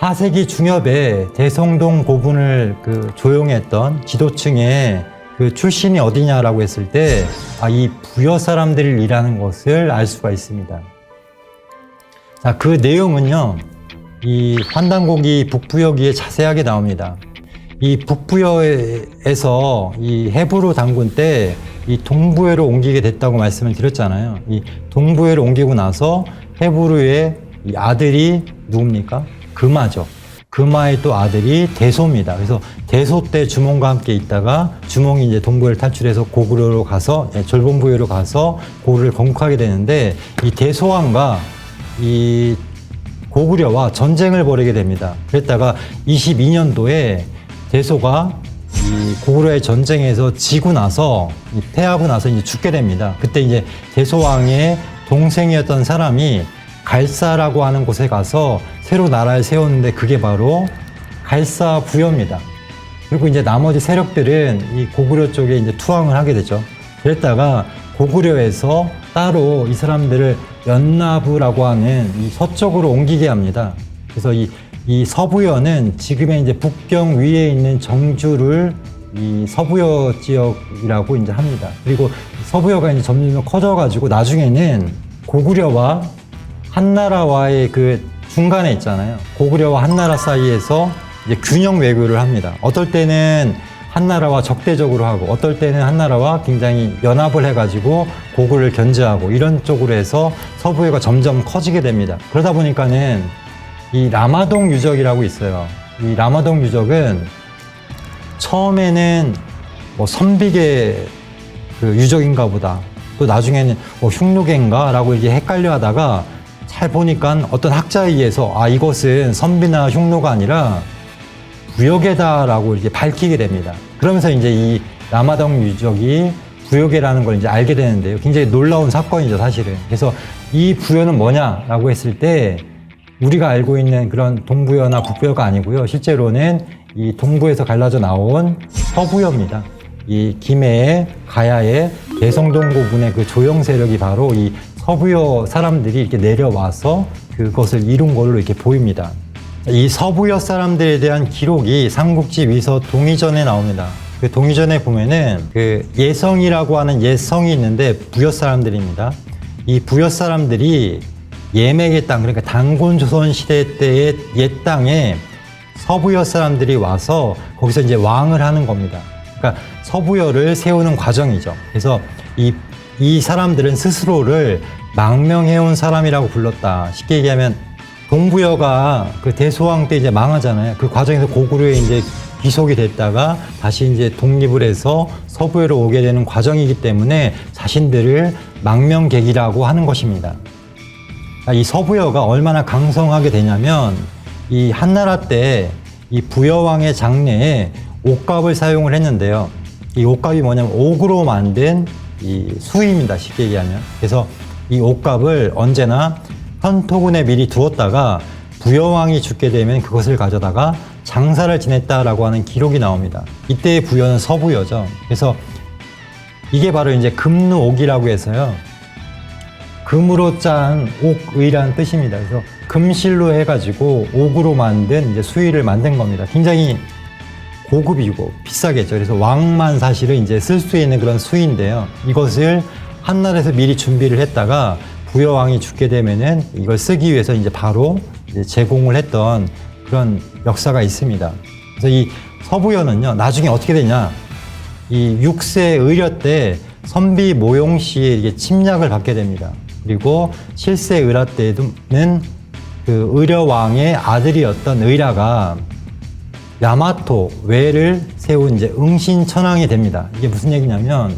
4세기 중엽에 대성동 고분을 그 조용했던 지도층의 그 출신이 어디냐라고 했을 때, 아, 이 부여 사람들이 일하는 것을 알 수가 있습니다. 자, 그 내용은요, 이 환단고기 북부여기에 자세하게 나옵니다. 이 북부여에서 이 헤브로 당군 때 이 동부여로 옮기게 됐다고 말씀을 드렸잖아요. 이 동부여로 옮기고 나서 이 아들이 누굽니까? 금하죠. 금하의 또 아들이 대소입니다. 그래서 대소 때 주몽과 함께 있다가 주몽이 이제 동부를 탈출해서 고구려로 가서 예, 졸봉부여로 가서 고구려를 건국하게 되는데 이 대소왕과 이 고구려와 전쟁을 벌이게 됩니다. 그랬다가 22년도에 대소가 이 고구려의 전쟁에서 지고 나서 이 패하고 나서 이제 죽게 됩니다. 그때 이제 대소왕의 동생이었던 사람이 갈사라고 하는 곳에 가서 새로 나라를 세웠는데 그게 바로 갈사 부여입니다. 그리고 이제 나머지 세력들은 이 고구려 쪽에 이제 투항을 하게 되죠. 그랬다가 고구려에서 따로 이 사람들을 연나부라고 하는 이 서쪽으로 옮기게 합니다. 그래서 이, 이 서부여는 지금의 이제 북경 위에 있는 정주를 이 서부여 지역이라고 이제 합니다. 그리고 서부여가 이제 점점 커져가지고 나중에는 고구려와 한나라와의 그 중간에 있잖아요. 고구려와 한나라 사이에서 이제 균형 외교를 합니다. 어떨 때는 한나라와 적대적으로 하고 어떨 때는 한나라와 굉장히 연합을 해가지고 고구려를 견제하고 이런 쪽으로 해서 서부여가 점점 커지게 됩니다. 그러다 보니까는 이 라마동 유적이라고 있어요. 이 라마동 유적은 처음에는 뭐 선비계 그 유적인가 보다. 또 나중에는 뭐 흉노계인가 라고 이게 헷갈려 하다가 잘 보니까 어떤 학자에 의해서 아 이것은 선비나 흉노가 아니라 부여계다라고 이렇게 밝히게 됩니다. 그러면서 이제 이 라마동 유적이 부여계라는 걸 이제 알게 되는데요. 굉장히 놀라운 사건이죠, 사실은. 그래서 이 부여는 뭐냐라고 했을 때 우리가 알고 있는 그런 동부여나 북부여가 아니고요. 실제로는 이 동부에서 갈라져 나온 서부여입니다. 이 김해의 가야의 대성동 고분의 그 조영 세력이 바로 이 서부여 사람들이 이렇게 내려와서 그것을 이룬 걸로 이렇게 보입니다. 이 서부여 사람들에 대한 기록이 삼국지 위서 동의전에 나옵니다. 그 동의전에 보면은 그 예성이라고 하는 예성이 있는데 부여 사람들입니다. 이 부여 사람들이 예맥의 땅, 그러니까 단군 조선 시대 때의 옛 땅에 서부여 사람들이 와서 거기서 이제 왕을 하는 겁니다. 그러니까 서부여를 세우는 과정이죠. 그래서 이, 이 사람들은 스스로를 망명해온 사람이라고 불렀다. 쉽게 얘기하면 동부여가 그 대소왕 때 이제 망하잖아요. 그 과정에서 고구려에 이제 귀속이 됐다가 다시 이제 독립을 해서 서부여로 오게 되는 과정이기 때문에 자신들을 망명객이라고 하는 것입니다. 아, 이 서부여가 얼마나 강성하게 되냐면 이 한나라 때 이 부여왕의 장례에 옥갑을 사용을 했는데요. 이 옥갑이 뭐냐면 옥으로 만든 이 수입니다. 쉽게 얘기하면. 그래서 이 옥갑을 언제나 현토군에 미리 두었다가 부여왕이 죽게 되면 그것을 가져다가 장사를 지냈다라고 하는 기록이 나옵니다. 이때의 부여는 서부여죠. 그래서 이게 바로 이제 금루옥이라고 해서요. 금으로 짠 옥의라는 뜻입니다. 그래서 금실로 해가지고 옥으로 만든 이제 수의를 만든 겁니다. 굉장히 고급이고 비싸겠죠. 그래서 왕만 사실은 이제 쓸 수 있는 그런 수인데요. 이것을 한나라에서 미리 준비를 했다가 부여왕이 죽게 되면은 이걸 쓰기 위해서 이제 바로 이제 제공을 했던 그런 역사가 있습니다. 그래서 이 서부여는요, 나중에 어떻게 되냐. 이 6세 의려 때 선비 모용 씨의 침략을 받게 됩니다. 그리고 7세 의라 때는 그 의려 왕의 아들이었던 의라가 야마토 외를 세운 이제 응신천왕이 됩니다. 이게 무슨 얘기냐면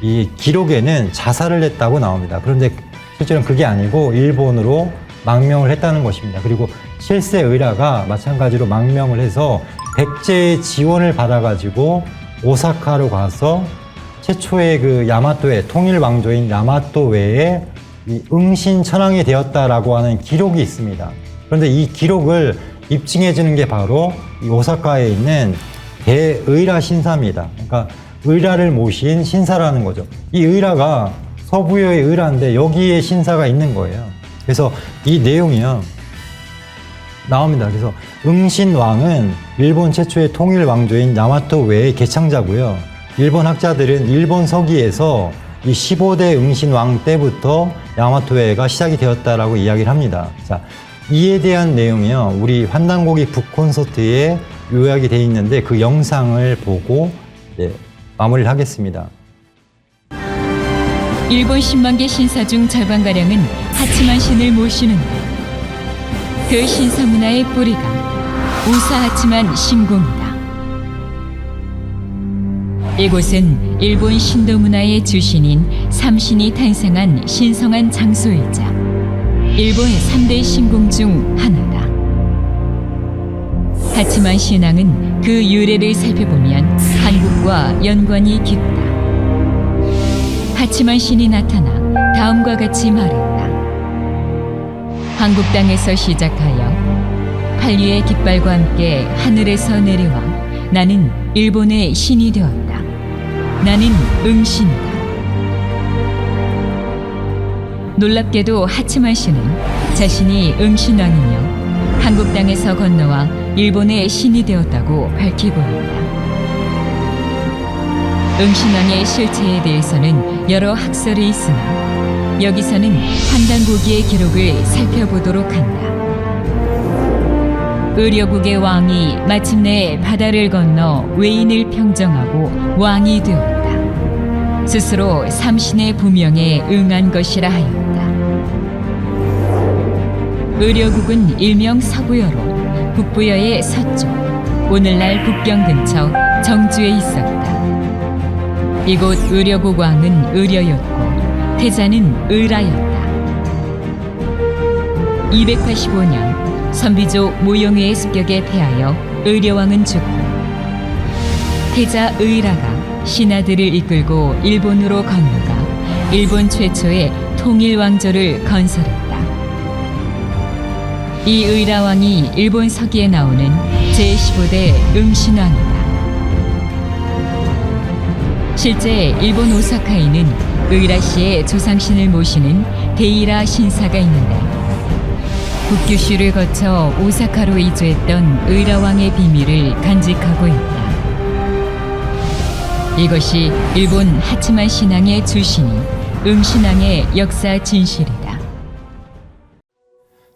이 기록에는 자살을 했다고 나옵니다. 그런데 실제로는 그게 아니고 일본으로 망명을 했다는 것입니다. 그리고 7세 의라가 마찬가지로 망명을 해서 백제의 지원을 받아가지고 오사카로 가서 최초의 그 야마토의 통일 왕조인 야마토 외에 이 응신천왕이 되었다라고 하는 기록이 있습니다. 그런데 이 기록을 입증해 주는 게 바로 이 오사카에 있는 대의라 신사입니다. 그러니까 의라를 모신 신사라는 거죠. 이 의라가 서부여의 의라인데 여기에 신사가 있는 거예요. 그래서 이 내용이요. 나옵니다. 그래서 응신왕은 일본 최초의 통일 왕조인 야마토 외의 개창자고요. 일본 학자들은 일본 서기에서 이 15대 응신왕 때부터 야마토회가 시작이 되었다라고 이야기를 합니다. 자, 이에 대한 내용이요. 우리 환단고기 북콘서트에 요약이 돼 있는데 그 영상을 보고 네, 마무리를 하겠습니다. 일본 10만 개 신사 중 절반가량은 하치만 신을 모시는데 그 신사 문화의 뿌리가 우사 하치만 신궁이다. 이곳은 일본 신도 문화의 주신인 삼신이 탄생한 신성한 장소이자 일본 3대 신궁 중 하나다. 하치만 신앙은 그 유래를 살펴보면 한국과 연관이 깊다. 하치만 신이 나타나 다음과 같이 말했다. 한국 땅에서 시작하여 한류의 깃발과 함께 하늘에서 내려와 나는 일본의 신이 되었다. 나는 응신이다. 놀랍게도 하치만 씨는 자신이 응신왕이며 한국 땅에서 건너와 일본의 신이 되었다고 밝히고 있다. 응신왕의 실체에 대해서는 여러 학설이 있으나 여기서는 한단고기의 기록을 살펴보도록 한다. 의료국의 왕이 마침내 바다를 건너 외인을 평정하고 왕이 되었다. 스스로 삼신의 부명에 응한 것이라 하였다. 의료국은 일명 서부여로 북부여의 서쪽, 오늘날 북경 근처 정주에 있었다. 이곳 의료국 왕은 의료였고 태자는 의라였다. 285년 선비족 모용회의 습격에 패하여 의료왕은 죽고 태자 의라가 신하들을 이끌고 일본으로 건너가 일본 최초의 통일 왕조를 건설했다. 이 의라왕이 일본 서기에 나오는 제15대 응신왕이다. 실제 일본 오사카에는 의라시의 조상신을 모시는 데이라 신사가 있는데 북규슈를 거쳐 오사카로 이주했던 의라왕의 비밀을 간직하고 있다. 이것이 일본 하치만 신앙의 주신인 응신왕의 역사 진실이다.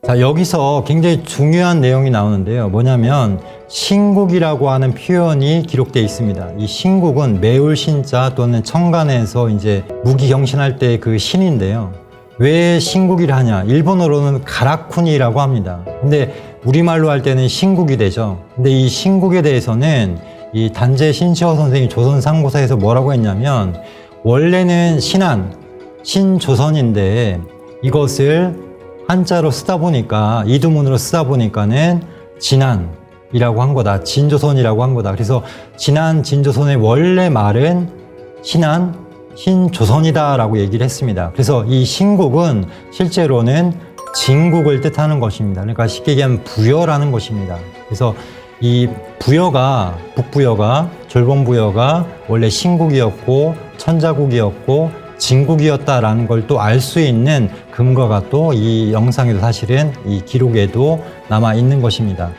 자, 여기서 굉장히 중요한 내용이 나오는데요. 뭐냐면 신국이라고 하는 표현이 기록되어 있습니다. 이 신국은 매울 신자 또는 청간에서 이제 무기 경신할 때 그 신인데요. 왜 신국이라 하냐? 일본어로는 가라쿠니라고 합니다. 근데 우리말로 할 때는 신국이 되죠. 근데 이 신국에 대해서는 이 단재 신시호 선생이 조선 상고사에서 뭐라고 했냐면 원래는 신한 신조선인데 이것을 한자로 쓰다 보니까 이두문으로 쓰다 보니까는 진한이라고 한 거다. 진조선이라고 한 거다. 그래서 진한 진조선의 원래 말은 신한 신조선이다라고 얘기를 했습니다. 그래서 이 신국은 실제로는 진국을 뜻하는 것입니다. 그러니까 쉽게 얘기하면 부여라는 것입니다. 그래서 이 부여가 북부여가 졸본부여가 원래 신국이었고 천자국이었고 진국이었다라는 걸 또 알 수 있는 근거가 또 이 영상에도 사실은 이 기록에도 남아 있는 것입니다.